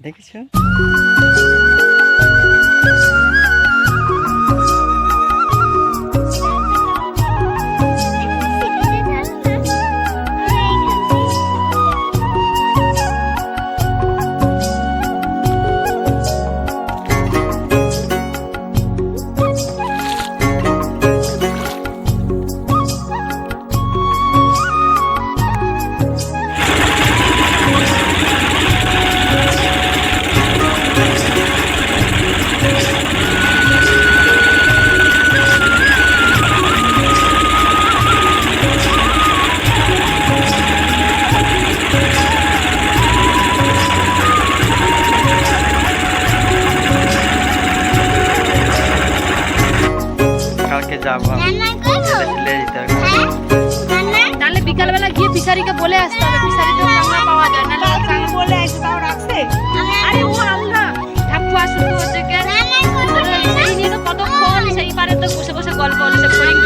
দেখেছ? হবে নাহলে বিকালবেলা গিয়ে ফিশারিকে বলে আসতে হবে। ফিশারিতে কাঁকড়া পাওয়া যায় নাহলে ও বলে আসে তাও রাখছে? আরে ও আল্লাহ ঠাকুর আসুন তো ওদেরকে তো কতক্ষণ সেই পারে তো বসে বসে গল্প হচ্ছে ফরিং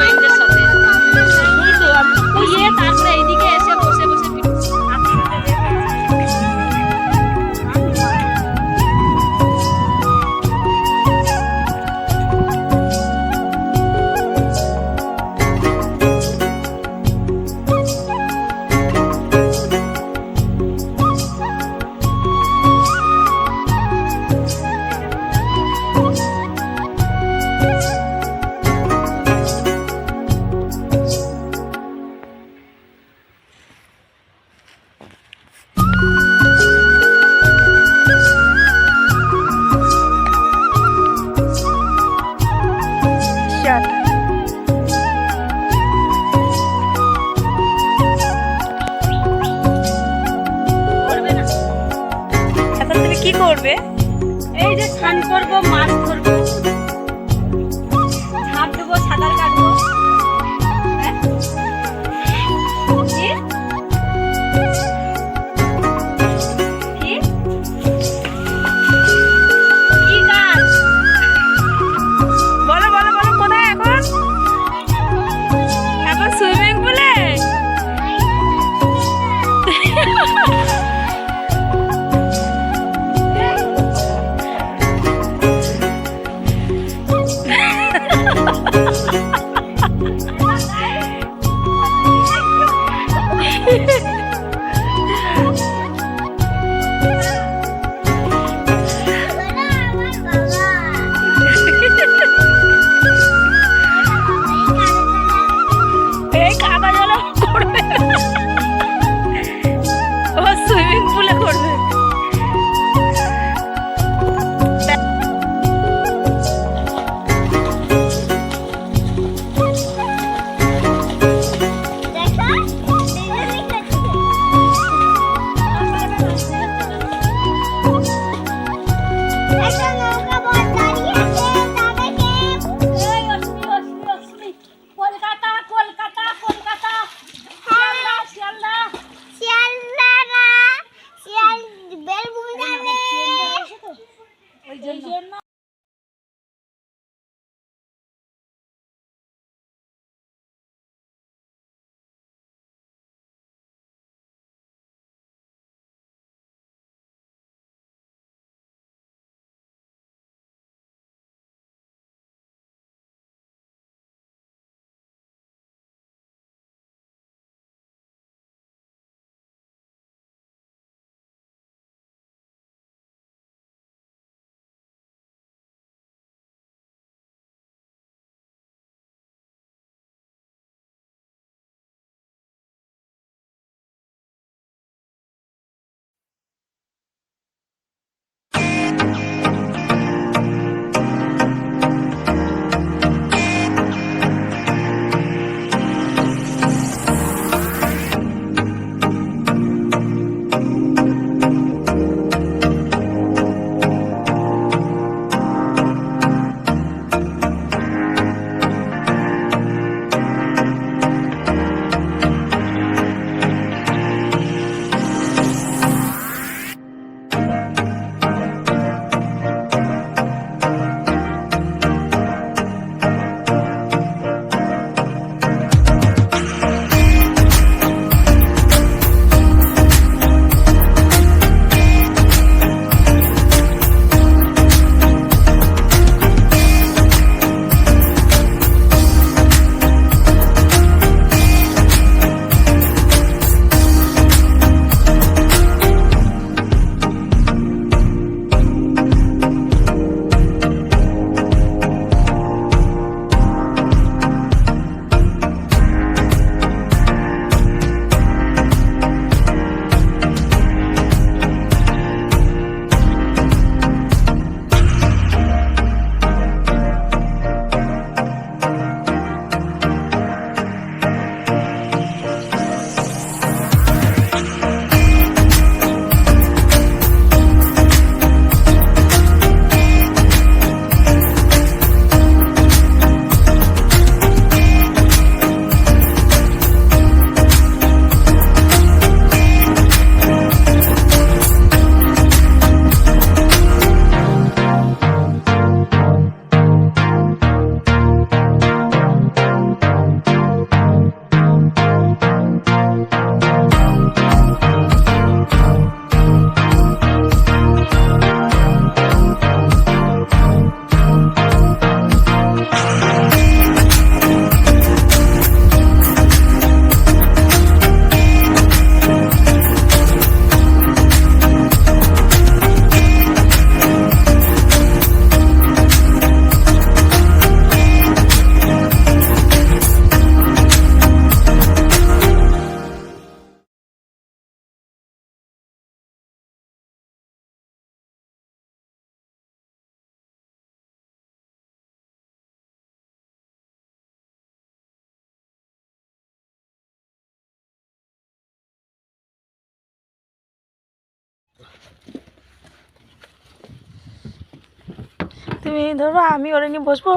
তুমি ধরো, আমি ওরে নিয়ে বসবো?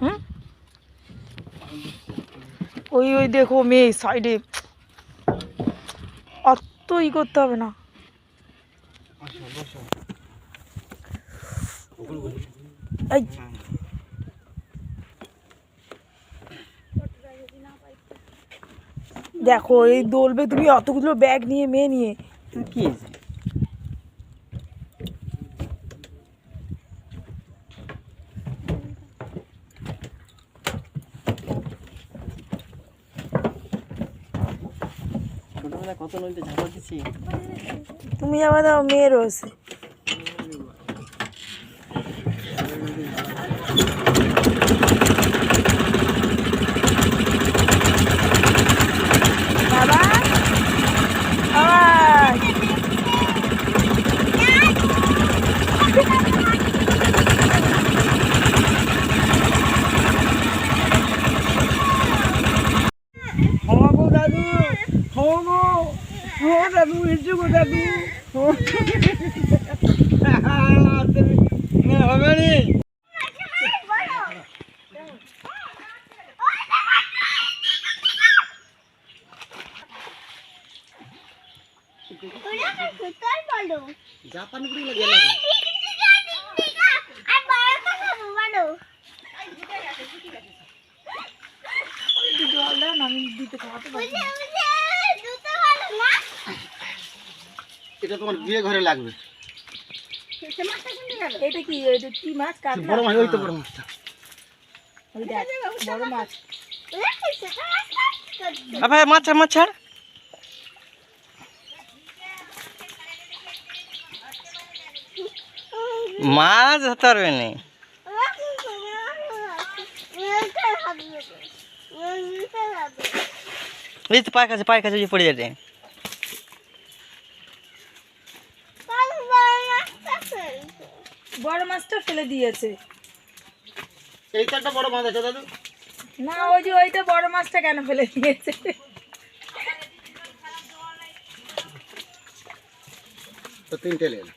হুম? ওই ওই দেখো মেয়ে সাইডে অত ই করতে হবে না। দেখো, এই দোলবে তুমি অতগুলো ব্যাগ নিয়ে, মেয়ে নিয়ে। কি কত নদীতে ঝাঁপা দিচ্ছি তুমি আবার দাও মেয়ে রয়েছে বাবা আবার হমাগো দাদু হমাগো হো দাদু এসে গো দাদু হবে নি জাপানগুলো গেল জল দাও না আমি দিতে খাওয়াতে পারব না। এটা তোমার বিয়ে ঘরে লাগবে। এটা কি? এটা কি মাছ? কাতলা বড় মাছ ওই তো বড় মাছটা। ওই দেখ বড় মাছ। ভাই মাছ ছাড় মাছ ছাড়। মাছ ধরতে পারবে না। এই তো পায়ে কাছে পায়ে কাছে পড়ে যাবে বড় মাছটা ফেলে দিয়েছে। এইটা একটা বড় মাছ আছে দাদু। না ওই যে ওইটা বড় মাছটা কেন ফেলে দিয়েছে? তো তিনটে লেন।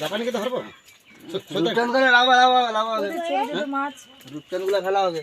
জাপানি কে ধরবো করে লাভ লাভ লাভ হবে। মাছগুলা খেলা হবে।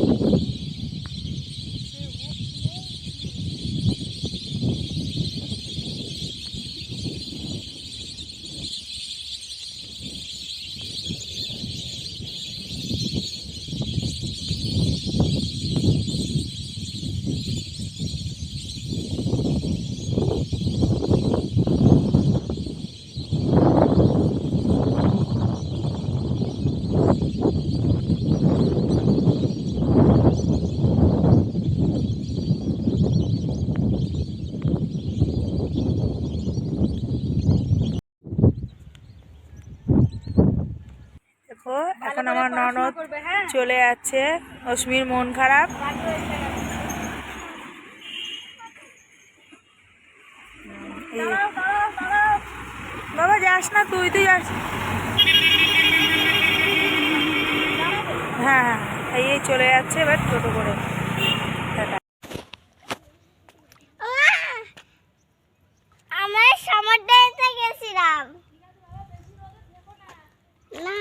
দেখো এখন আমার ননদ চলে যাচ্ছে। অশ্মির মন খারাপ। বাবা যাস না তুই তুই যাস। হ্যাঁ হ্যাঁ এই এই চলে যাচ্ছে এবার টোটো করে টাটা। আমার সমুদ্রেতে গেছিলাম না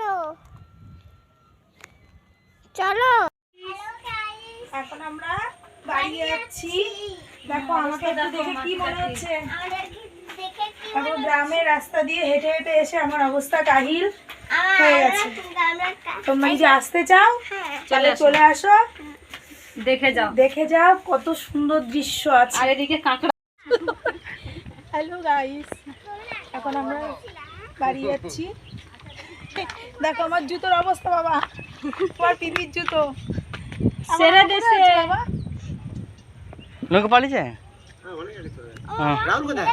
চলো। চলো। এখন আমরা বাড়ি যাচ্ছি। দেখো আমাকে একটু দেখে কি মনে হচ্ছে? এখন গ্রামের রাস্তা দিয়ে হেঁটে হেঁটে এসে আমার অবস্থা কাহিল। হয়ে গেছে। তোমরা যদি আসতে চাও তাহলে চলে আসো। দেখে যাও। দেখে যাও কত সুন্দর দৃশ্য আছে। আর এদিকে কাঁকড়া। হ্যালো গাইস এখন আমরা বাড়ি যাচ্ছি। দেখো আমার জুতোর অবস্থা বাবা। পর পিপির জুতো। সেরা দেশে। বাবা। নৌকা পালিয়েছে? হ্যাঁ রাহুল কোথায়?